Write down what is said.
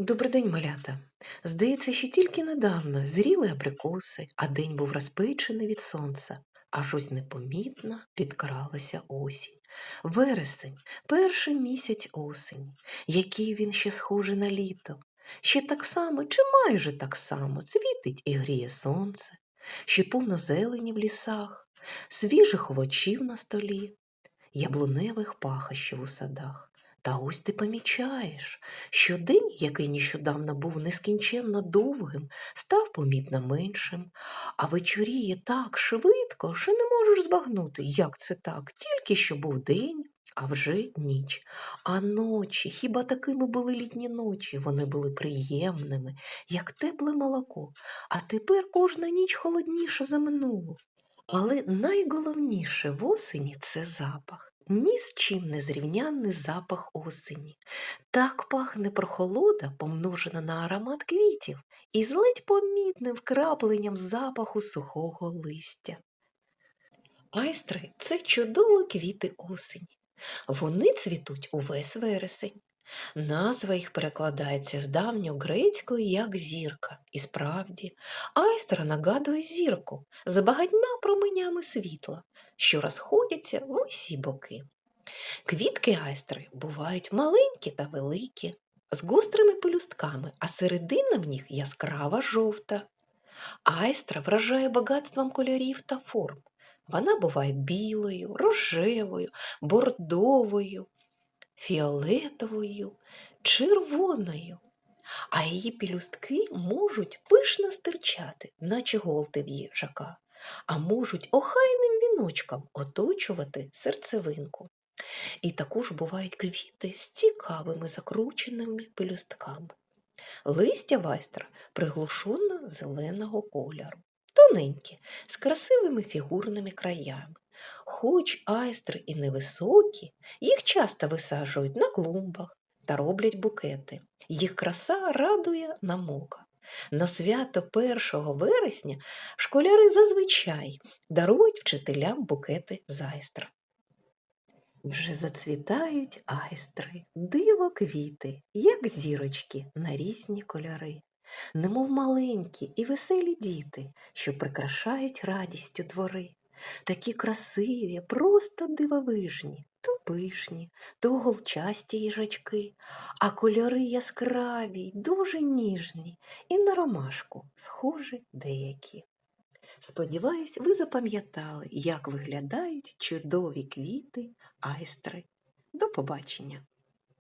Добрий день, малята. Здається, ще тільки недавно зріли абрикоси, а день був розпечений від сонця. Аж ось непомітно підкралася осінь. Вересень, перший місяць осені. Який він ще схожий на літо. Ще так само, чи майже так само, світить і гріє сонце, ще повно зелені в лісах, свіжих овочів на столі, яблуневих пахощів у садах. Та ось ти помічаєш, що день, який нещодавно був нескінченно довгим, став помітно меншим, а вечоріє так швидко, що не можеш збагнути, як це так, тільки що був день, а вже ніч. А ночі, хіба такими були літні ночі? Вони були приємними, як тепле молоко, а тепер кожна ніч холодніша за минулу. Але найголовніше в осені це запах. Ні з чим не зрівнянний запах осені. Так пахне прохолода, помножена на аромат квітів, і з ледь помітним вкрапленням запаху сухого листя. Айстри це чудові квіти осені. Вони цвітуть увесь вересень. Назва їх перекладається з давньогрецької як зірка. І справді, айстра нагадує зірку з багатьма променями світла, що розходяться в усі боки. Квітки айстри бувають маленькі та великі, з гострими пелюстками, а середина в них яскрава жовта. Айстра вражає багатством кольорів та форм. Вона буває білою, рожевою, бордовою, фіолетовою, червоною, а її пелюстки можуть пишно стирчати, наче голти в їжака, а можуть охайним віночком оточувати серцевинку. І також бувають квіти з цікавими закрученими пелюстками. Листя вайстра приглушено зеленого кольору, тоненькі, з красивими фігурними краями. Хоч айстри і невисокі, їх часто висаджують на клумбах та роблять букети. Їх краса радує нам ока. На свято 1 вересня школяри зазвичай дарують вчителям букети з айстра. Вже зацвітають айстри, диво квіти, як зірочки на різні кольори, немов маленькі і веселі діти, що прикрашають радістю двори. Такі красиві, просто дивовижні, то пишні, то голчасті їжачки, а кольори яскраві, дуже ніжні, і на ромашку схожі деякі. Сподіваюсь, ви запам'ятали, як виглядають чудові квіти айстри. До побачення!